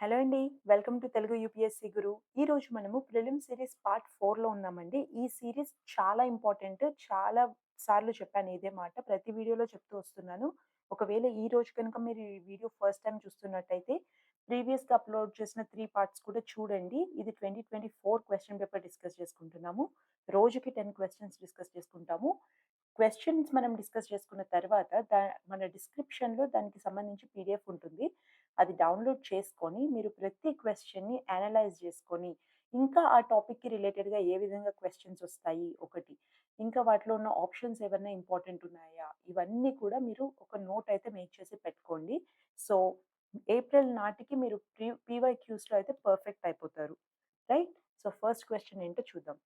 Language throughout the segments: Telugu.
హలో అండి. Welcome to Telugu UPSC Guru. ఈ రోజు మనము ప్రిలిమ్ సిరీస్ పార్ట్ ఫోర్లో ఉన్నామండి. ఈ సిరీస్ చాలా ఇంపార్టెంట్ చాలా సార్లు చెప్పాను ఇదే మాట ప్రతి వీడియోలో చెప్తూ వస్తున్నాను. ఒకవేళ ఈ రోజు కనుక మీరు ఈ వీడియో ఫస్ట్ టైం చూస్తున్నట్టయితే ప్రీవియస్గా అప్లోడ్ చేసిన త్రీ పార్ట్స్ కూడా చూడండి. ఇది twenty twenty four question paper discuss చేసుకుంటున్నాము. రోజుకి టెన్ క్వశ్చన్స్ డిస్కస్ చేసుకుంటాము. క్వశ్చన్స్ మనం డిస్కస్ చేసుకున్న తర్వాత దా మన డిస్క్రిప్షన్లో దానికి సంబంధించి పీడిఎఫ్ ఉంటుంది. అది డౌన్లోడ్ చేసుకొని మీరు ప్రతి క్వశ్చన్ని అనలైజ్ చేసుకొని ఇంకా ఆ టాపిక్కి రిలేటెడ్గా ఏ విధంగా క్వశ్చన్స్ వస్తాయి ఒకటి ఇంకా వాటిలో ఉన్న ఆప్షన్స్ ఏమైనా ఇంపార్టెంట్ ఉన్నాయా ఇవన్నీ కూడా మీరు ఒక నోట్ అయితే మేక్ చేసి పెట్టుకోండి. సో ఏప్రిల్ నాటికి మీరు ప్రీ పీవై క్యూస్లో అయితే పర్ఫెక్ట్ అయిపోతారు. రైట్? సో ఫస్ట్ క్వశ్చన్ ఏంటో చూద్దాం.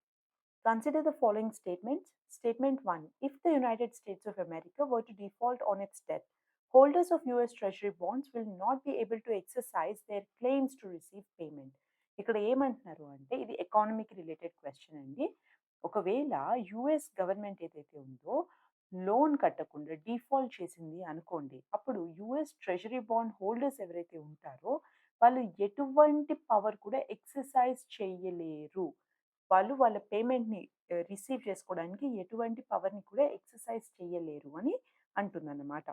Consider the following statements. Statement one if the United States of America were to default on its debt holders of US Treasury bonds will not be able to exercise their claims to receive payment. ఇక్కడ ఏమంటున్నారు అంటే ఇది ఎకానమీకి రిలేటెడ్ క్వశ్చన్ అండి. ఒకవేళ యుఎస్ గవర్నమెంట్ ఏదైతే ఉందో లోన్ కట్టకుండా డిఫాల్ట్ చేసింది అనుకోండి అప్పుడు యుఎస్ ట్రెజరీ బాండ్ హోల్డర్స్ ఎవరైతే ఉంటారో వాళ్ళు ఎటువంటి పవర్ కూడా ఎక్సర్సైజ్ చేయలేరు. వాళ్ళు వాళ్ళ పేమెంట్ని రిసీవ్ చేసుకోవడానికి ఎటువంటి పవర్ని కూడా ఎక్సర్సైజ్ చేయలేరు అని అంటుందన్నమాట.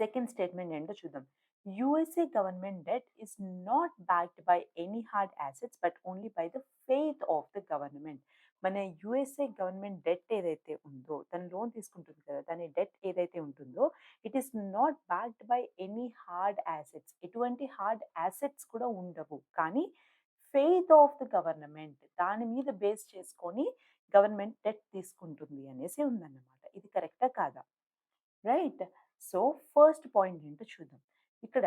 సెకండ్ స్టేట్మెంట్ ఏంటో చూద్దాం. USA government debt is not backed by any hard assets but only by the faith of the government మన యుఎస్ఏ గవర్నమెంట్ డెట్ ఏదైతే ఉందో తను లోన్ తీసుకుంటుంది కదా దాని డెట్ ఏదైతే ఉంటుందో it is not backed by any hard assets ఎటువంటి హార్డ్ యాసెట్స్ కూడా ఉండవు. కానీ ఫెయిత్ ఆఫ్ ద గవర్నమెంట్ దాని మీద బేస్ చేసుకొని గవర్నమెంట్ డెట్ తీసుకుంటుంది అనేసి ఉందన్నమాట. ఇది కరెక్టా కాదా? రైట్ సో ఫస్ట్ పాయింట్ ఏంటో చూద్దాం. ఇక్కడ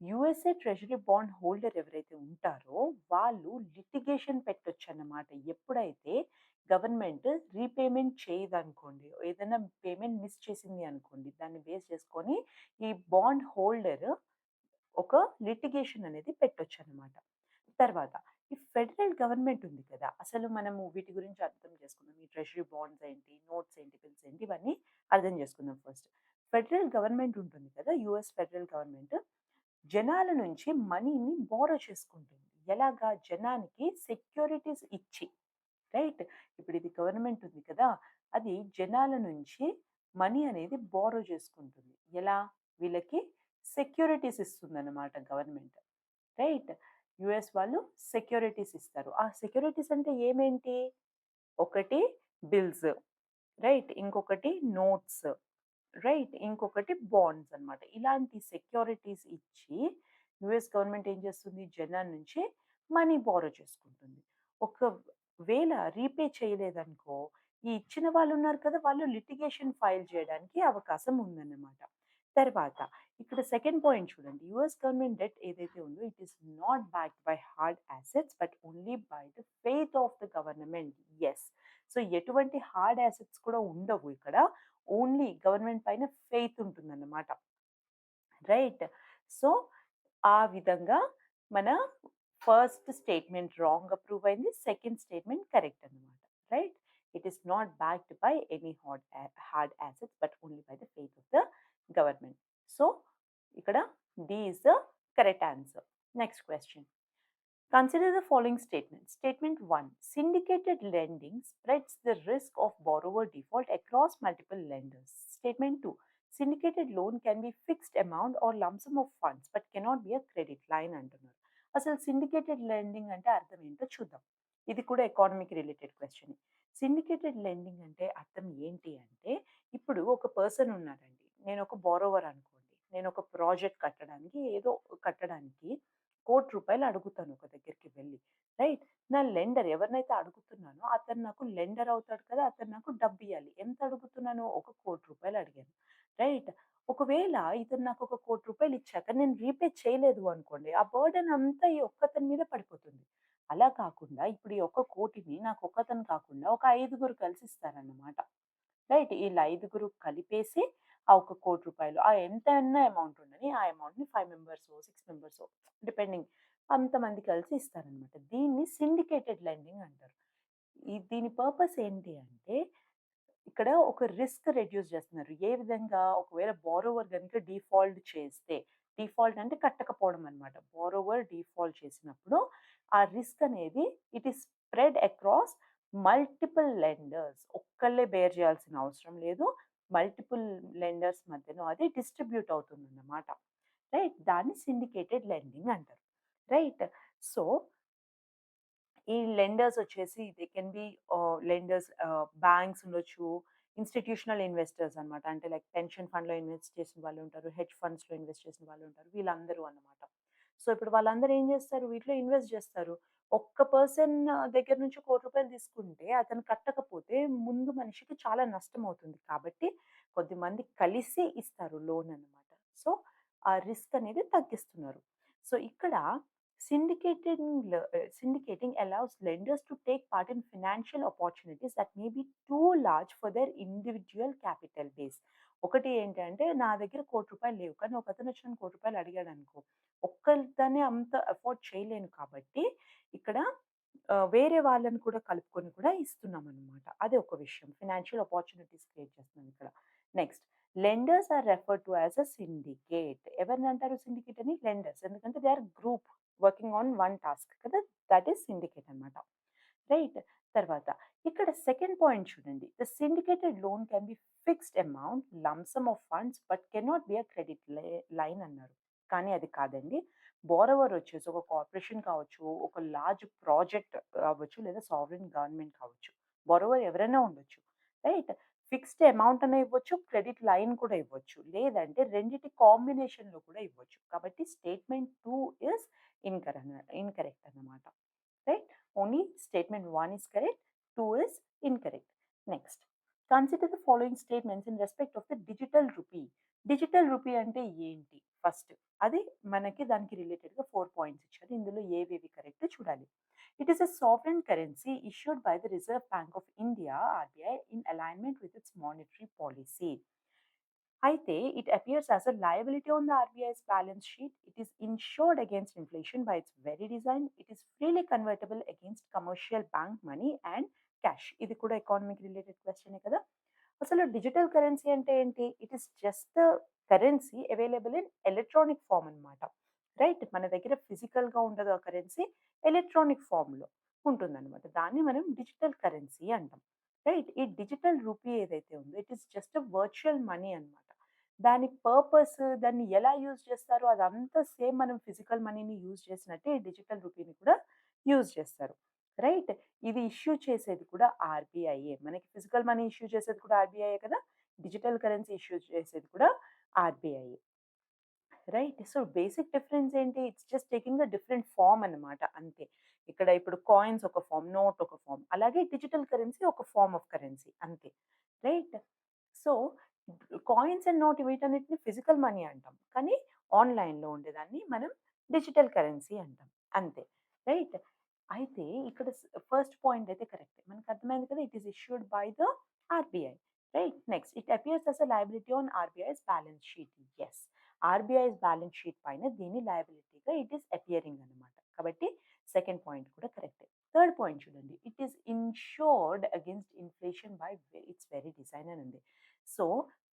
యుఎస్ఏ ట్రెజరీ బాండ్ హోల్డర్ ఎవరైతే ఉంటారో వాళ్ళు లిటిగేషన్ పెట్టొచ్చు అన్నమాట ఎప్పుడైతే గవర్నమెంట్ రీపేమెంట్ చేయదనుకోండి ఏదైనా పేమెంట్ మిస్ చేసింది అనుకోండి దాన్ని బేస్ చేసుకొని ఈ బాండ్ హోల్డర్ ఒక లిటిగేషన్ అనేది పెట్టొచ్చు అనమాట తర్వాత ఈ ఫెడరల్ గవర్నమెంట్ ఉంది కదా అసలు మనము వీటి గురించి అర్థం చేసుకుందాం. ఈ ట్రెషరీ బాండ్స్ ఏంటి నోట్స్ ఏంటి బిల్స్ ఏంటి ఇవన్నీ అర్థం చేసుకుందాం ఫస్ట్. ఫెడరల్ గవర్నమెంట్ ఉంటుంది కదా యుఎస్ ఫెడరల్ గవర్నమెంట్. జనాల నుంచి మనీని బోరో చేసుకుంటుంది. ఎలాగా? జనానికి సెక్యూరిటీస్ ఇచ్చి. రైట్? ఇప్పుడు ఇది గవర్నమెంట్ ఉంది కదా అది జనాల నుంచి మనీ అనేది బోరో చేసుకుంటుంది. ఎలా? వీళ్ళకి సెక్యూరిటీస్ ఇస్తుంది అనమాట గవర్నమెంట్. రైట్? యుఎస్ వాళ్ళు సెక్యూరిటీస్ ఇస్తారు. ఆ సెక్యూరిటీస్ అంటే ఏమేంటి? ఒకటి బిల్స్. రైట్? ఇంకొకటి నోట్స్. రైట్. ఇంకొకటి బాండ్స్ అనమాట ఇలాంటి సెక్యూరిటీస్ ఇచ్చి యుఎస్ గవర్నమెంట్ ఏం చేస్తుంది? జనాల నుంచి మనీ బారో చేసుకుంటుంది. ఒకవేళ రీపే చేయలేదనుకో ఈ ఇచ్చిన వాళ్ళు ఉన్నారు కదా! వాళ్ళు లిటిగేషన్ ఫైల్ చేయడానికి అవకాశం ఉందన్నమాట. తర్వాత ఇక్కడ సెకండ్ పాయింట్ చూడండి. యుఎస్ గవర్నమెంట్ డెట్ ఏదైతే ఉందో it is not backed by hard assets but only by the faith of the government. Yes so ఎటువంటి హార్డ్ యాసెట్స్ కూడా ఉండవు ఇక్కడ. ఓన్లీ గవర్నమెంట్ పైన ఫెయిత్ ఉంటుందన్నమాట. రైట్. సో ఆ విధంగా మన ఫస్ట్ స్టేట్మెంట్ రాంగ్ అప్రూవ్ అయింది. సెకండ్ స్టేట్మెంట్ కరెక్ట్ అనమాట right. It is not backed by any hard hard assets but only by the faith of the government. So ఇక్కడ D is the correct answer. Next question Consider the following statement. Statement 1. Syndicated lending spreads the risk of borrower default across multiple lenders. Statement 2. Syndicated loan can be fixed amount or lump sum of funds but cannot be a credit line అంటున్నారు అసలు సిండికేటెడ్ లెండింగ్ అంటే అర్థం ఏంటో చూద్దాం ఇది కూడా ఎకానమీకి రిలేటెడ్ క్వశ్చన్ సిండికేటెడ్ లెండింగ్ అంటే అర్థం ఏంటి అంటే ఇప్పుడు ఒక పర్సన్ ఉన్నారండి నేను ఒక బోరోవర్ అనుకోండి నేను ఒక ప్రాజెక్ట్ కట్టడానికి ఏదో కట్టడానికి కోటి రూపాయలు అడుగుతాను ఒక దగ్గరికి వెళ్ళి. రైట్? నా లెండర్ ఎవరినైతే అడుగుతున్నానో అతను నాకు లెండర్ అవుతాడు కదా! అతను నాకు డబ్బు ఇవ్వాలి ఎంత అడుగుతున్నాను? ఒక కోటి రూపాయలు అడిగాను. రైట్? ఒకవేళ ఇతను నాకు ఒక కోటి రూపాయలు ఇచ్చాక నేను రీపే చేయలేదు అనుకోండి ఆ బర్డెన్ అంతా ఈ ఒక్కతని మీద పడిపోతుంది. అలా కాకుండా ఇప్పుడు ఈ ఒక్క కోటిని నాకు ఒక్కతను కాకుండా ఒక ఐదుగురు కలిసి ఇస్తారన్నమాట. రైట్? వీళ్ళ ఐదుగురు కలిపేసి ఆ ఒక కోటి రూపాయలు ఆ ఎంత అన్న అమౌంట్ ఉండని ఆ అమౌంట్ని five members six members depending అంతమంది కలిసి ఇస్తారనమాట దీన్ని సిండికేటెడ్ లెండింగ్ అంటారు ఈ దీని పర్పస్ ఏంటి అంటే ఇక్కడ ఒక రిస్క్ రెడ్యూస్ చేస్తున్నారు ఏ విధంగా ఒకవేళ బారోవర్ కనుక డిఫాల్ట్ చేస్తే డిఫాల్ట్ అంటే కట్టకపోవడం అనమాట. బారోవర్ డిఫాల్ట్ చేసినప్పుడు ఆ రిస్క్ అనేది it is spread across multiple lenders. ఒక్కళ్ళే బేర్ చేయాల్సిన అవసరం లేదు. మల్టిపుల్ లెండర్స్ మధ్యలో అది డిస్ట్రిబ్యూట్ అవుతుందన్నమాట. రైట్? దాన్ని సిండికేటెడ్ లెండింగ్ అంటారు. రైట్? సో ఈ లెండర్స్ వచ్చేసి they can be lenders banks ఉండొచ్చు, ఇన్‌స్టిట్యూషనల్ ఇన్వెస్టర్స్ అనమాట. అంటే లైక్ పెన్షన్ ఫండ్‌లో ఇన్వెస్ట్ చేసిన వాళ్ళు ఉంటారు. హెడ్జ్ ఫండ్స్‌లో ఇన్వెస్ట్ చేసిన వాళ్ళు ఉంటారు. వీళ్ళందరూ అన్నమాట. సో ఇప్పుడు వాళ్ళందరూ ఏం చేస్తారు? వీటిలో ఇన్వెస్ట్ చేస్తారు. ఒక్క పర్సన్ దగ్గర నుంచి కోటి రూపాయలు తీసుకుంటే అతను కట్టకపోతే ముందు మనిషికి చాలా నష్టం అవుతుంది. కాబట్టి కొద్దిమంది కలిసి ఇస్తారు లోన్ అన్నమాట. సో ఆ రిస్క్ అనేది తగ్గిస్తున్నారు. సో ఇక్కడ syndicating syndicating allows lenders to take part in financial opportunities that may be too large for their individual capital base. ఒకటి ఏంటంటే నా దగ్గర కోటి రూపాయలు లేవు. కానీ ఒకతను వచ్చి కోటి రూపాయలు అడిగాడు అనుకో ఒక్కదాన్ని అంత అఫోర్డ్ చేయలేను కాబట్టి ఇక్కడ వేరే వాళ్ళని కూడా కలుపుకొని కూడా ఇస్తున్నాం అనమాట అదే ఒక విషయం. ఫైనాన్షియల్ అపార్చునిటీస్ క్రియేట్ చేస్తున్నాం ఇక్కడ. Next lenders are referred to as a syndicate. ఎవరిని అంటారు సిండికేట్ అని? లెండర్స్. ఎందుకంటే they are group working on one task కదా! దట్ ఈస్ సిండికేట్ అనమాట రైట్? తర్వాత ఇక్కడ సెకండ్ పాయింట్ చూడండి. The syndicated loan can be fixed amount, lump sum of funds but cannot be a credit line అన్నారు. కానీ అది కాదండి. బోరవర్ వచ్చేసి ఒక కార్పొరేషన్ కావచ్చు, ఒక లార్జ్ ప్రాజెక్ట్ కావచ్చు లేదా సావరెన్ గవర్నమెంట్ కావచ్చు. బోరవర్ ఎవరైనా ఉండొచ్చు. రైట్? ఫిక్స్డ్ అమౌంట్ అనే ఇవ్వచ్చు, క్రెడిట్ లైన్ కూడా ఇవ్వచ్చు. లేదంటే రెండిటి కాంబినేషన్‌లో కూడా ఇవ్వచ్చు. కాబట్టి statement two is incorrect incorrect statement 1 is correct, 2 is incorrect. Next consider the following statements in respect of the digital rupee. Digital rupee అంటే ఏంటి? ఫస్ట్ అది మనకి దానికి రిలేటెడ్‌గా ఫోర్ పాయింట్స్ ఇచ్చారు. ఇందులో ఏవేవి కరెక్ట్ చూడాలి. It is a sovereign currency issued by the Reserve Bank of India RBI in alignment with its monetary policy అయితే it appears as a liability on the RBI's balance sheet. It is insured against inflation by its very design. It is freely convertible against commercial bank money and cash. ఇది కూడా ఎకానమిక్ రిలేటెడ్ క్వశ్చనే కదా! అసలు డిజిటల్ కరెన్సీ అంటే ఏంటి? It is just currency available in electronic form అన్నమాట. రైట్? మన దగ్గర ఫిజికల్‌గా ఉండదు ఆ కరెన్సీ. ఎలక్ట్రానిక్ ఫార్మ్‌లో ఉంటుందన్నమాట. దాన్ని మనం డిజిటల్ కరెన్సీ అంటాం. రైట్? ఈ డిజిటల్ రూపీ ఏదైతే ఉందో it is just virtual money అన్నమాట. దాని పర్పస్ దాన్ని ఎలా యూజ్ చేస్తారో అదంతా సేమ్ మనం ఫిజికల్ మనీని యూజ్ చేసినట్టే డిజిటల్ రూపీని కూడా యూజ్ చేస్తారు. రైట్? ఇది ఇష్యూ చేసేది కూడా ఆర్‌బీఐయే. మనకి ఫిజికల్ మనీ ఇష్యూ చేసేది కూడా ఆర్‌బీఐయే కదా! డిజిటల్ కరెన్సీ ఇష్యూ చేసేది కూడా ఆర్‌బీఐయే. రైట్? సో బేసిక్ డిఫరెన్స్ ఏంటి? It's just taking a different form అన్నమాట అంతే. ఇక్కడ ఇప్పుడు కాయిన్స్ ఒక ఫామ్ నోట్ ఒక ఫామ్ అలాగే డిజిటల్ కరెన్సీ ఒక ఫార్మ్ ఆఫ్ కరెన్సీ అంతే. Right? So coins and note వీటన్నిటిని ఫిజికల్ మనీ అంటాం. కానీ ఆన్‌లైన్‌లో ఉండేదాన్ని మనం డిజిటల్ కరెన్సీ అంటాం. అంతే. రైట్? అయితే ఇక్కడ ఫస్ట్ పాయింట్ అయితే కరెక్టే. మనకు అర్థమైంది కదా! It is issued by the RBI. Right? Next it appears as a liability on RBI's balance sheet. Yes. RBI's balance sheet పైన దీని లయబిలిటీగా ఇట్ ఈస్ అపియరింగ్ అన్నమాట. కాబట్టి సెకండ్ పాయింట్ కూడా కరెక్టే. థర్డ్ పాయింట్ చూడండి. It is insured against inflation by its very design అని ఉంది. సో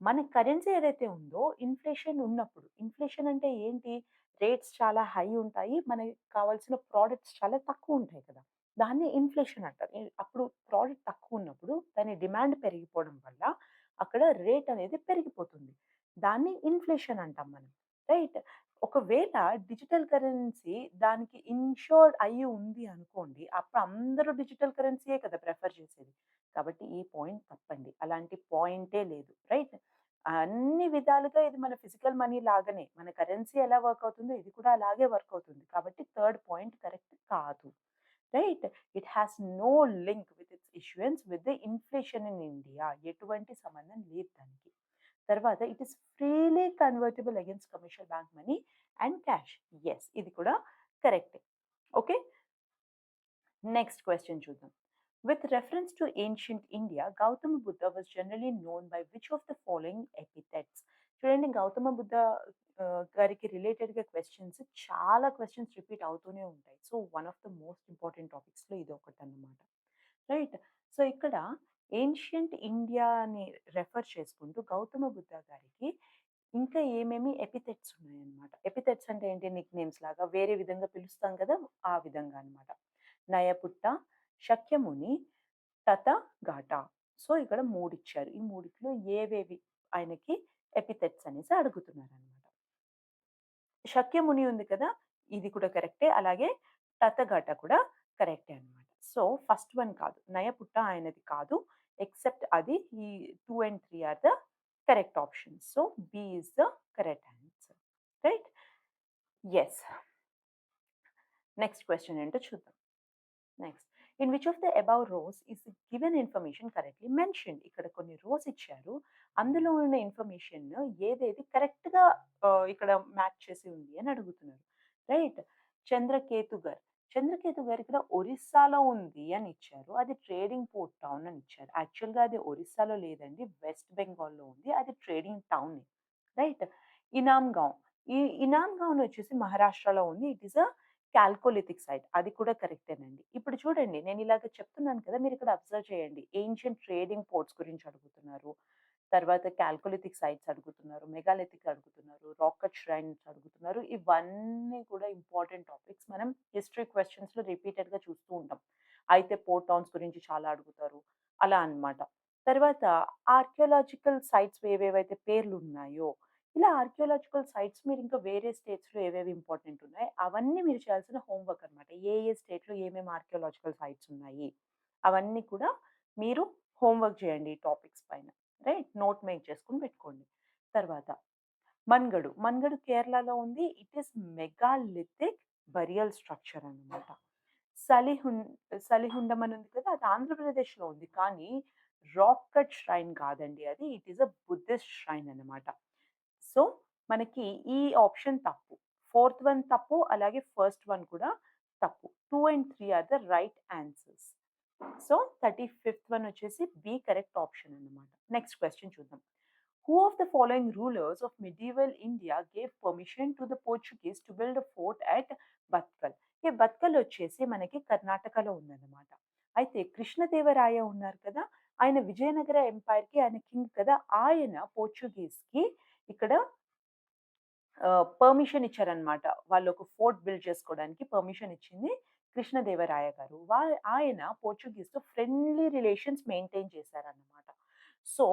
మన కరెన్సీ ఏదైతే ఉందో ఇన్‌ఫ్లేషన్ ఉన్నప్పుడు ఇన్‌ఫ్లేషన్ అంటే ఏంటి? రేట్స్ చాలా హై ఉంటాయి. మనకి కావాల్సిన ప్రోడక్ట్స్ చాలా తక్కువ ఉంటాయి కదా! దాన్ని ఇన్‌ఫ్లేషన్ అంటారు. అప్పుడు ప్రోడక్ట్ తక్కువ ఉన్నప్పుడు దాని డిమాండ్ పెరిగిపోవడం వల్ల అక్కడ రేట్ అనేది పెరిగిపోతుంది. దాన్ని ఇన్‌ఫ్లేషన్ అంటాం మనం. రైట్? ఒకవేళ డిజిటల్ కరెన్సీ దానికి ఇన్షూర్డ్ అయ్యి ఉంది అనుకోండి. అప్పుడు అందరూ డిజిటల్ కరెన్సీయే కదా ప్రిఫర్ చేసేది. కాబట్టి ఈ పాయింట్ తప్పండి. అలాంటి పాయింటే లేదు. రైట్? అన్ని విధాలుగా ఇది మన ఫిజికల్ మనీ లాగానే. మన కరెన్సీ ఎలా వర్క్ అవుతుందో ఇది కూడా అలాగే వర్క్ అవుతుంది. కాబట్టి థర్డ్ పాయింట్ కరెక్ట్ కాదు. Right? It has no link with its issuance with the inflation in India. ఎటువంటి సంబంధం లేదు దానికి. తర్వాత it is freely convertible against commercial bank money and cash. Yes ఇది కూడా కరెక్టే. ఓకే. నెక్స్ట్ క్వశ్చన్ చూద్దాం. With reference to ancient India Gautama Buddha was generally known by which of the following epithets. చూడండి గౌతమ బుద్ధ గారికి రిలేటెడ్‌గా క్వశ్చన్స్ చాలా క్వశ్చన్స్ రిపీట్ అవుతూనే ఉంటాయి. So one of the most important టాపిక్స్‌లో ఇది ఒకటి అనమాట రైట్? సో ఇక్కడ ఏన్షియంట్ ఇండియాని రెఫర్ చేసుకుంటూ గౌతమ బుద్ధ గారికి ఇంకా ఏమేమి ఎపిథెట్స్ ఉన్నాయన్నమాట. ఎపిథెట్స్ అంటే ఏంటి? నిక్ నేమ్స్ లాగా వేరే విధంగా పిలుస్తాం కదా! ఆ విధంగా అన్నమాట. నయపుట్ట, శక్యముని, తథాగత. సో, ఇక్కడ మూడు ఇచ్చారు. ఈ మూడిట్లో ఏవేవి ఆయనకి ఎపిథెట్స్ అనేసి అడుగుతున్నారు అనమాట శక్యముని ఉంది కదా! ఇది కూడా కరెక్టే. అలాగే తథాగత కూడా కరెక్టే అన్నమాట. సో, ఫస్ట్ వన్ కాదు. నయపుట్ట ఆయనది కాదు. ఎక్సెప్ట్ అది ఈ two and three are the correct options. So, B is the correct answer. Right? Yes next question ఏంటో చూద్దాం. Next. In which of the above rows is given information correctly mentioned. ఇక్కడ కొన్ని రోస్ ఇచ్చారు. అందులో ఉన్న ఇన్ఫర్మేషన్ ఏదేది కరెక్ట్‌గా ఇక్కడ మ్యాచ్ చేసి ఉంది అని అడుగుతున్నారు. రైట్? చంద్రకేతుగర్. చంద్రకేతుగర్ ఇక్కడ ఒరిస్సాలో ఉంది అని ఇచ్చారు. అది ట్రేడింగ్ పోర్ట్ టౌన్ అని ఇచ్చారు. యాక్చువల్‌గా అది ఒరిస్సాలో లేదండి. వెస్ట్ బెంగాల్‌లో ఉంది. అది ట్రేడింగ్ టౌన్ రైట్? ఇనామ్‌గావ్. ఈ ఇనామ్‌గావ్ వచ్చేసి మహారాష్ట్రలో ఉంది. It is a chalcolithic site. అది కూడా కరెక్టేనండి. ఇప్పుడు చూడండి నేను ఇలాగ చెప్తున్నాను కదా! మీరు ఇక్కడ అబ్జర్వ్ చేయండి. ఏన్షియంట్ ట్రేడింగ్ పోర్ట్స్ గురించి అడుగుతున్నారు. తర్వాత కాల్కోలిథిక్ సైట్స్ అడుగుతున్నారు. మెగాలిథిక్ అడుగుతున్నారు. రాకెట్ ష్రైన్స్ అడుగుతున్నారు. ఇవన్నీ కూడా ఇంపార్టెంట్ టాపిక్స్. మనం హిస్టరీ క్వశ్చన్స్లో రిపీటెడ్‌గా చూస్తూ ఉంటాం. అయితే పోర్ట్ టౌన్స్ గురించి చాలా అడుగుతారు. అలా అన్నమాట. తర్వాత ఆర్కియోలాజికల్ సైట్స్ ఏవేవైతే పేర్లు ఉన్నాయో, ఇలా ఆర్కియోలాజికల్ సైట్స్ మీరు ఇంకా వేరే స్టేట్స్‌లో ఏవేవి ఇంపార్టెంట్ ఉన్నాయి, అవన్నీ మీరు చేయాల్సిన హోంవర్క్ అనమాట ఏ ఏ స్టేట్‌లో ఏమేమి ఆర్కియోలాజికల్ సైట్స్ ఉన్నాయి, అవన్నీ కూడా మీరు హోంవర్క్ చేయండి ఈ టాపిక్స్ పైన. రైట్? నోట్ మేక్ చేసుకొని పెట్టుకోండి. తర్వాత మన్గడు. మన్గడు కేరళలో ఉంది. It is megalithic burial structure అనమాట సలిహుం సలిహుండం అని ఉంది కదా! అది ఆంధ్రప్రదేశ్‌లో ఉంది. కానీ రాక్ కట్ ష్రైన్ కాదండి అది. It is a Buddhist shrine అనమాట సో, మనకి ఈ ఆప్షన్ తప్పు. ఫోర్త్ వన్ తప్పు. అలాగే ఫస్ట్ వన్ కూడా తప్పు. Two and three are the right answers. So, 35థ్ one వచ్చేసి బి కరెక్ట్ ఆప్షన్ అన్నమాట. నెక్స్ట్ క్వశ్చన్ చూద్దాం. Who of the following rulers of medieval India gave permission to the Portuguese to build fort at Bhatkal. ఈ బత్కల్ వచ్చేసి మనకి కర్ణాటకలో ఉందన్నమాట. అయితే కృష్ణదేవరాయ ఉన్నారు కదా! ఆయన విజయనగర ఎంపైర్‌కి ఆయన కింగ్ కదా! ఆయన పోర్చుగీస్‌కి ఇక్కడ పర్మిషన్ ఇచ్చారన్నమాట. వాళ్ళు ఒక ఫోర్ట్ బిల్డ్ చేసుకోవడానికి పర్మిషన్ ఇచ్చింది కృష్ణదేవరాయ గారు. వా ఆయన పోర్చుగీస్‌తో ఫ్రెండ్లీ రిలేషన్స్ మెయింటైన్ చేశారన్నమాట. సో,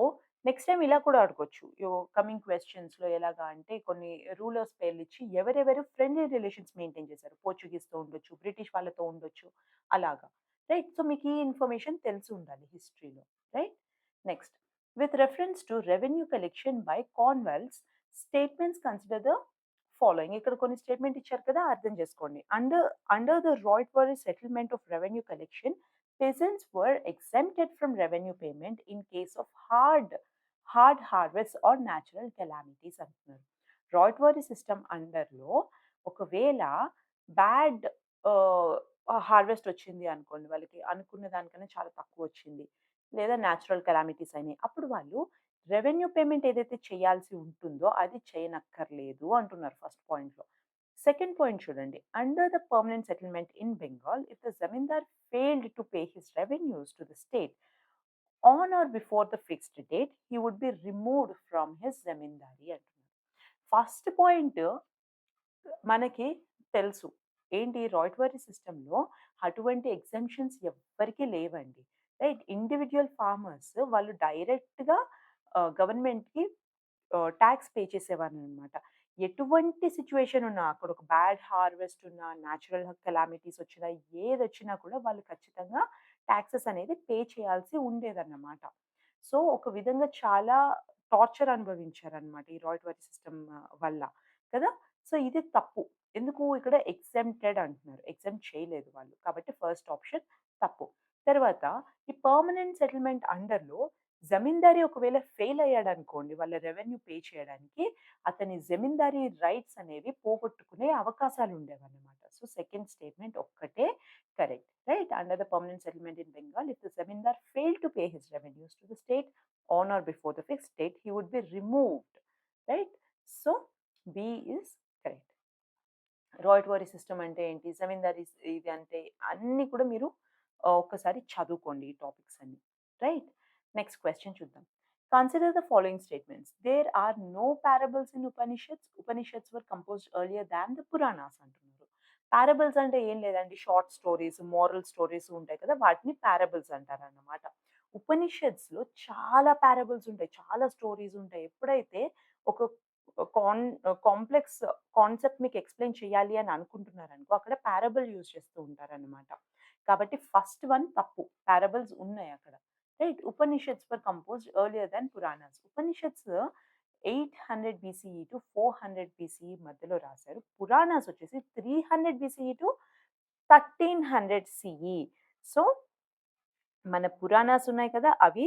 నెక్స్ట్ టైం ఇలా కూడా అడగొచ్చు. యో కమింగ్ క్వశ్చన్స్లో ఎలాగా అంటే కొన్ని రూలర్స్ పేర్లిచ్చి ఎవరెవరు ఫ్రెండ్లీ రిలేషన్స్ మెయింటైన్ చేశారు. పోర్చుగీస్‌తో ఉండొచ్చు, బ్రిటిష్ వాళ్ళతో ఉండొచ్చు అలాగా. రైట్? సో, మీకు ఈ ఇన్ఫర్మేషన్ తెలిసి ఉండాలి హిస్టరీలో. Right? Next. With reference to revenue collection by Cornwallis statements consider the following. ఇక్కడ కొన్ని స్టేట్మెంట్ ఇచ్చారు కదా! అర్థం చేసుకోండి. Under under the ryotwari settlement of revenue collection peasants were exempted from revenue payment in case of hard hard harvest or natural calamities అంటున్నారు. రాయిట్‌వరీ సిస్టమ్ అండర్‌లో ఒకవేళ బ్యాడ్ హార్వెస్ట్ uh, వచ్చింది అనుకోండి వాళ్ళకి అనుకున్న దానికన్నా చాలా తక్కువ వచ్చింది. లేదా న్యాచురల్ కెలామిటీస్ అయినాయి. అప్పుడు వాళ్ళు రెవెన్యూ పేమెంట్ ఏదైతే చేయాల్సి ఉంటుందో అది చేయనక్కర్లేదు అంటున్నారు ఫస్ట్ పాయింట్‌లో. సెకండ్ పాయింట్ చూడండి. Under the permanent settlement in Bengal if the zamindar failed to pay his revenues to the state on or before the fixed date he would be removed from his zamindari అంటున్నారు. ఫస్ట్ పాయింట్ మనకి తెలుసు. ఏంటి రాయిట్‌వరీ సిస్టంలో అటువంటి ఎగ్జామ్షన్స్ ఎవ్వరికీ లేవండి. రైట్? ఇండివిడ్యువల్ ఫార్మర్స్ వాళ్ళు డైరెక్ట్‌గా గవర్నమెంట్‌కి ట్యాక్స్ పే చేసేవారు అనమాట ఎటువంటి సిచ్యువేషన్ ఉన్నా అక్కడ ఒక బ్యాడ్ హార్వెస్ట్ ఉన్నా, న్యాచురల్ కెలామిటీస్ వచ్చినా, ఏదొచ్చినా కూడా వాళ్ళు ఖచ్చితంగా ట్యాక్సెస్ అనేది పే చేయాల్సి ఉండేదన్నమాట. సో, ఒక విధంగా చాలా టార్చర్ అనుభవించారనమాట ఈ రాయిట్‌వరీ సిస్టమ్ వల్ల. కదా! సో, ఇది తప్పు. ఎందుకు ఇక్కడ ఎగ్జామ్టెడ్ అంటున్నారు. ఎగ్జామ్ చేయలేదు వాళ్ళు. కాబట్టి ఫస్ట్ ఆప్షన్ తప్పు. తర్వాత ఈ పర్మనెంట్ సెటిల్మెంట్ అండర్‌లో జమీందారీ ఒకవేళ ఫెయిల్ అయ్యాడనుకోండి వాళ్ళ రెవెన్యూ పే చేయడానికి, అతని జమీందారీ రైట్స్ అనేవి పోగొట్టుకునే అవకాశాలు ఉండేవన్నమాట. సో, సెకండ్ స్టేట్మెంట్ ఒక్కటే correct. Right? Under the permanent settlement in Bengal if the zamindar fail to pay his revenues to the state on or before the fix state he would be removed. Right? So, B is correct. Ryotwari system అంటే ఏంటి? జమీందారీ ఇది అంటే అన్నీ కూడా మీరు ఒక్కసారి చదువుకోండి ఈ టాపిక్స్ అన్ని. రైట్? నెక్స్ట్ క్వశ్చన్ చూద్దాం. Consider the following statements. There are no parables in Upanishads. Upanishads were composed earlier than the Puranas అంటున్నారు. పారబుల్స్ అంటే ఏం లేదండి. షార్ట్ స్టోరీస్ మోరల్ స్టోరీస్ ఉంటాయి కదా! వాటిని పారబుల్స్ అంటారు అన్నమాట ఉపనిషత్స్లో చాలా పారబుల్స్ ఉంటాయి. చాలా స్టోరీస్ ఉంటాయి. ఎప్పుడైతే ఒక కాన్ కాంప్లెక్స్ కాన్సెప్ట్ మీకు ఎక్స్ప్లెయిన్ చేయాలి అని అనుకుంటున్నారు అనుకో అక్కడ పారబుల్ యూజ్ చేస్తూ ఉంటారనమాట కాబట్టి ఫస్ట్ వన్ తప్పు. పారబుల్స్ ఉన్నాయి అక్కడ. Right? Upanishads were compose earlier than Puranas Upanishads eight hundred BCE to four hundred BCE మధ్యలో రాశారు. పురాణాస్ వచ్చేసి three hundred BCE to thirteen hundred CE so మన పురాణాస్ ఉన్నాయి కదా అవి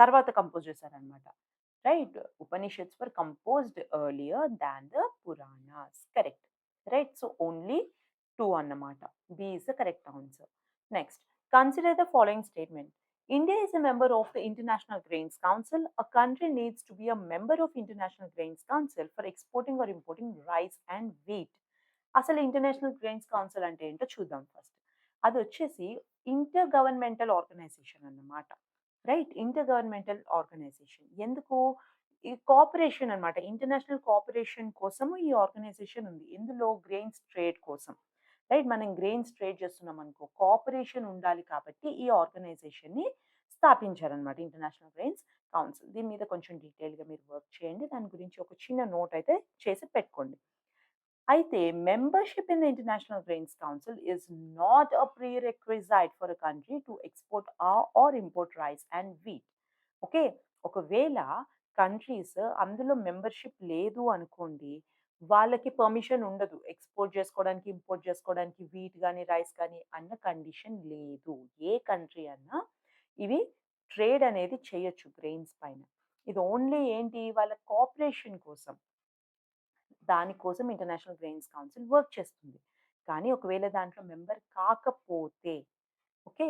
తర్వాత కంపోజ్ చేశారనమాట right Upanishads were composed earlier than the Puranas correct right so only two అన్నమాట B is the correct answer next consider the following statement India is a member of the International Grains Council. A country needs to be a member of International Grains Council for exporting or importing rice and wheat. అసలు ఇంటర్నేషనల్ గ్రెయిన్స్ కౌన్సిల్ అంటే ఏంటో చూద్దాం ఫస్ట్ అది వచ్చేసి ఇంటర్ గవర్నమెంటల్ ఆర్గనైజేషన్ అన్నమాట రైట్? Inter governmental organization. ఎందుకు? ఈ కోఆపరేషన్ అన్నమాట. ఇంటర్నేషనల్ కోఆపరేషన్ కోసము ఈ ఆర్గనైజేషన్ ఉంది. ఇందులో గ్రెయిన్స్ ట్రేడ్ కోసం. రైట్? మనం గ్రెయిన్స్ ట్రేడ్ చేస్తున్నాం అనుకో కోఆపరేషన్ ఉండాలి కాబట్టి ఈ ఆర్గనైజేషన్ని స్థాపించారనమాట ఇంటర్నేషనల్ గ్రెయిన్స్ కౌన్సిల్. దీని మీద కొంచెం డీటెయిల్గా మీరు వర్క్ చేయండి. దాని గురించి ఒక చిన్న నోట్ అయితే చేసి పెట్టుకోండి. అయితే membership in the international grains council is not a prerequisite for a country to export or import rice and wheat. Okay? ఒకవేళ కంట్రీస్ అందులో మెంబర్షిప్ లేదు అనుకోండి వాళ్ళకి పర్మిషన్ ఉండదు. ఎక్స్పోర్ట్ చేసుకోవడానికి ఇంపోర్ట్ చేసుకోవడానికి వీట్ కానీ రైస్ కానీ అన్న కండిషన్ లేదు. ఏ కంట్రీ అన్నా ఇవి ట్రేడ్ అనేది చేయొచ్చు గ్రెయిన్స్ పైన. ఇది ఓన్లీ ఏంటి? వాళ్ళ కోఆపరేషన్ కోసం. దానికోసం ఇంటర్నేషనల్ గ్రెయిన్స్ కౌన్సిల్ వర్క్ చేస్తుంది. కానీ ఒకవేళ దాంట్లో మెంబర్ కాకపోతే ఓకే?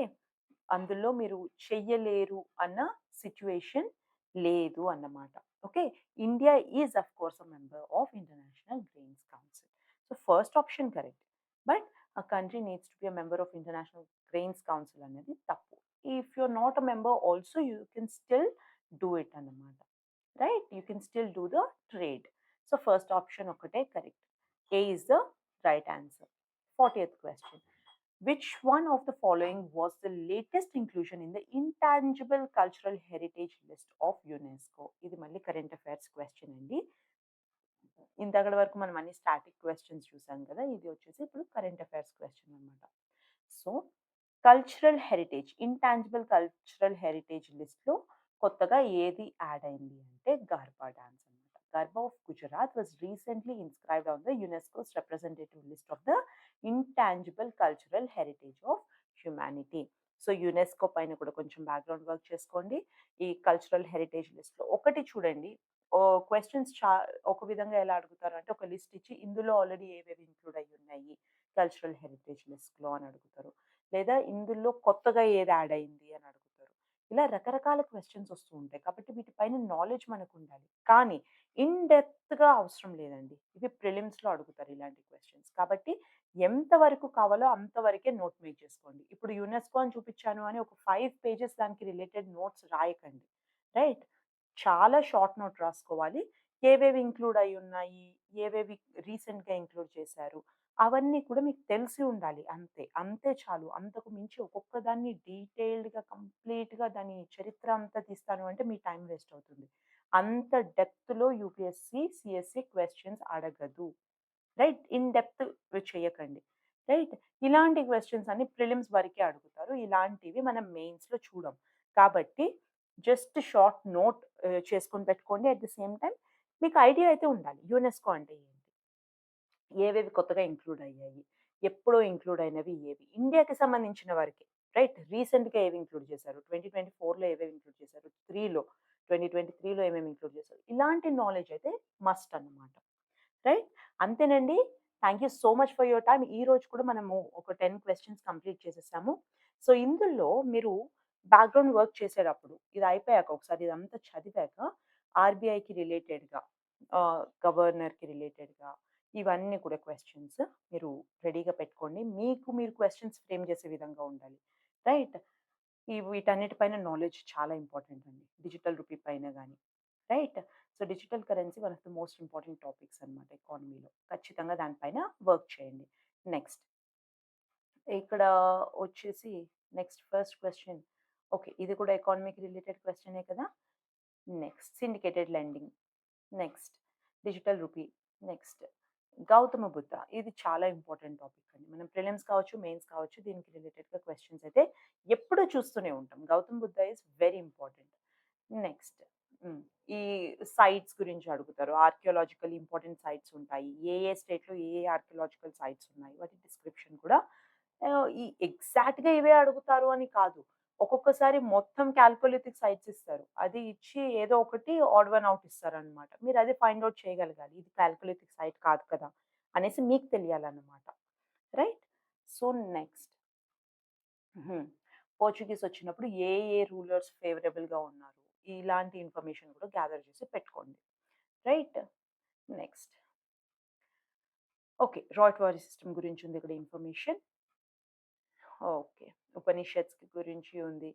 అందులో మీరు చెయ్యలేరు అన్న సిచ్యువేషన్ లేదు అన్నమాట. Okay? India is of course a member of international grains council. So first option correct. But a country needs to be a member of international grains council అనేది తప్పు. If you're not a member also you can still do it అన్నమాట. Right? You can still do the trade. So first option ఒకటే correct A is the right answer fortieth question which one of the following was the latest inclusion in the intangible cultural heritage list of UNESCO ఇది మళ్ళీ కరెంట్ అఫైర్స్ క్వశ్చన్ అండి. ఇంతకటి వరకు మనం అన్ని స్టాటిక్ క్వశ్చన్స్ చూసాం కదా ఇది వచ్చేసి ఇప్పుడు కరెంట్ అఫైర్స్ క్వశ్చన్ అన్నమాట. So cultural heritage intangible cultural heritage లిస్ట్లో కొత్తగా ఏది యాడ్ అయింది అంటే గార్బా డాన్స్. అన్నమాట of Gujarat was recently inscribed on the UNESCO's representative list of the intangible cultural heritage of humanity so UNESCO పైన కూడా కొంచెం బ్యాక్గ్రౌండ్ వర్క్ చేసుకోండి. ఈ కల్చరల్ హెరిటేజ్ లిస్ట్లో ఒకటి చూడండి. క్వశ్చన్స్ చా ఒక విధంగా ఎలా అడుగుతారు అంటే ఒక లిస్ట్ ఇచ్చి ఇందులో ఆల్రెడీ ఏవేవి ఇంక్లూడ్ అయ్యి ఉన్నాయి? కల్చరల్ హెరిటేజ్ లిస్ట్లో అని అడుగుతారు. లేదా ఇందులో కొత్తగా ఏది యాడ్ అయింది అని అడుగుతారు. ఇలా రకరకాల క్వశ్చన్స్ వస్తూ ఉంటాయి. కాబట్టి వీటిపైన నాలెడ్జ్ మనకు ఉండాలి కానీ ఇన్ డెప్త్గా అవసరం లేదండి. ఇవి ప్రిలిమ్స్లో అడుగుతారు ఇలాంటి క్వశ్చన్స్ కాబట్టి ఎంతవరకు కావాలో అంతవరకే నోట్ మేక్ చేసుకోండి. ఇప్పుడు యునెస్కో అని చూపించాను అని ఒక ఫైవ్ పేజెస్ దానికి రిలేటెడ్ నోట్స్ రాయకండి. రైట్ చాలా షార్ట్ నోట్ రాసుకోవాలి. ఏవేవి ఇంక్లూడ్ అయి ఉన్నాయి ఏవేవి రీసెంట్గా ఇంక్లూడ్ చేశారు? అవన్నీ కూడా మీకు తెలిసి ఉండాలి. అంతే అంతే చాలు. అంతకు మించి ఒక్కొక్క దాన్ని డీటెయిల్డ్గా కంప్లీట్గా దాని చరిత్ర అంతా తీస్తాను అంటే మీ టైం వేస్ట్ అవుతుంది. అంత డెప్త్లో యూపీఎస్సి సిఎస్సి క్వశ్చన్స్ అడగదు. రైట్? ఇన్ డెప్త్ చేయకండి. రైట్? ఇలాంటి క్వశ్చన్స్ అన్ని ప్రిలిమ్స్ వరకే అడుగుతారు. ఇలాంటివి మనం మెయిన్స్లో చూడం. కాబట్టి జస్ట్ షార్ట్ నోట్ చేసుకొని పెట్టుకోండి. అట్ ద సేమ్ టైం మీకు ఐడియా అయితే ఉండాలి. యునెస్కో అంటే ఏంటి? ఏవేవి కొత్తగా ఇంక్లూడ్ అయ్యాయి ఎప్పుడో ఇంక్లూడ్ అయినవి ఏవి ఇండియాకి సంబంధించిన వారికి రైట్? రీసెంట్గా ఏవి ఇంక్లూడ్ చేశారు? ట్వంటీ ట్వంటీ ఫోర్లో ఏవేవి ఇంక్లూడ్ చేశారు? త్రీలో ట్వంటీ ట్వంటీ త్రీలో ఏమేమి ఇంక్లూడ్ చేశారు? ఇలాంటి నాలెడ్జ్ అయితే మస్ట్ అన్నమాట రైట్? అంతేనండి. Thank you so much for your time ఈ రోజు కూడా మనము ఒక టెన్ క్వశ్చన్స్ కంప్లీట్ చేసేసాము. సో ఇందులో మీరు బ్యాక్గ్రౌండ్ వర్క్ చేసేటప్పుడు ఇది అయిపోయాక ఒకసారి ఇదంతా చదివాక ఆర్బీఐకి రిలేటెడ్గా గవర్నర్కి రిలేటెడ్గా ఇవన్నీ కూడా క్వశ్చన్స్ మీరు రెడీగా పెట్టుకోండి మీకు మీరు క్వశ్చన్స్ ఫ్రేమ్ చేసే విధంగా ఉండాలి రైట్ ఈ వీటన్నిటిపైన నాలెడ్జ్ చాలా ఇంపార్టెంట్ అండి. డిజిటల్ రూపీ పైన కానీ right? So, digital currency one of the most important topics అనమాట ఎకానమీలో. ఖచ్చితంగా దానిపైన వర్క్ చేయండి. నెక్స్ట్ ఇక్కడ వచ్చేసి నెక్స్ట్ ఫస్ట్ క్వశ్చన్ ఓకే. ఇది కూడా ఎకానమీకి రిలేటెడ్ క్వశ్చనే కదా! Next syndicated lending. Next digital rupee. Next Gautama Buddha. ఇది చాలా ఇంపార్టెంట్ టాపిక్ అండి. మనం ప్రిలిమ్స్ కావచ్చు, మెయిన్స్ కావచ్చు దీనికి రిలేటెడ్‌గా క్వశ్చన్స్ అయితే ఎప్పుడూ చూస్తూనే ఉంటాం. Gautam Buddha is very important. Next ఈ సైట్స్ గురించి అడుగుతారు. ఆర్కియాలజికల్ ఇంపార్టెంట్ సైట్స్ ఉంటాయి. ఏ ఏ స్టేట్‌లో ఏ ఏ ఆర్కియాలజికల్ సైట్స్ ఉన్నాయి. వాటి డిస్క్రిప్షన్ కూడా ఈ ఎగ్జాక్ట్‌గా ఇవే అడుగుతారు అని కాదు. ఒక్కొక్కసారి మొత్తం క్యాల్కులేటిక్ సైట్స్ ఇస్తారు. అది ఇచ్చి ఏదో ఒకటి ఆడ్ వన్ అవుట్ ఇస్తారు అనమాట మీరు అది ఫైండ్ అవుట్ చేయగలగాలి. ఇది క్యాల్కులేటిక్ సైట్ కాదు కదా! అనేసి మీకు తెలియాలన్నమాట. రైట్? సో, నెక్స్ట్ పోర్చుగీస్ వచ్చినప్పుడు ఏ ఏ రూలర్స్ ఫేవరబుల్‌గా ఉన్నారు. ఇలాంటి ఇన్ఫర్మేషన్ కూడా గ్యాదర్ చేసి పెట్టుకోండి. Right? Next okay. Ryotwari system గురించి ఉంది ఇక్కడ ఇన్ఫర్మేషన్. ఓకే. ఉపనిషత్స్ గురించి ఉంది.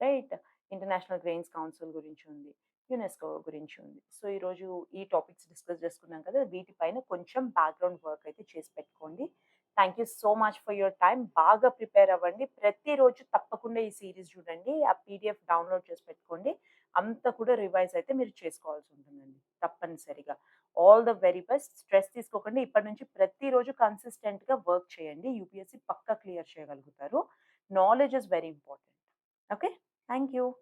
రైట్? ఇంటర్నేషనల్ గ్రెయిన్స్ కౌన్సిల్ గురించి ఉంది. యునెస్కో గురించి ఉంది. సో, ఈరోజు ఈ టాపిక్స్ డిస్కస్ చేసుకున్నాం కదా! వీటిపైన కొంచెం బ్యాక్‌గ్రౌండ్ వర్క్ అయితే చేసి పెట్టుకోండి. Thank you so much for your time బాగా ప్రిపేర్ అవ్వండి. ప్రతిరోజు తప్పకుండా ఈ సీరీస్ చూడండి. ఆ పీడీఎఫ్ డౌన్‌లోడ్ చేసి పెట్టుకోండి. అంతా కూడా రివైజ్ అయితే మీరు చేసుకోవాల్సి ఉంటుందండి. తప్పనిసరిగా. All the very best. Stress తీసుకోకండి. ఇప్పటి నుంచి ప్రతిరోజు కన్సిస్టెంట్‌గా వర్క్ చేయండి. యూపీఎస్సీ పక్కా క్లియర్ చేయగలుగుతారు. Knowledge is very important. Okay. Thank you.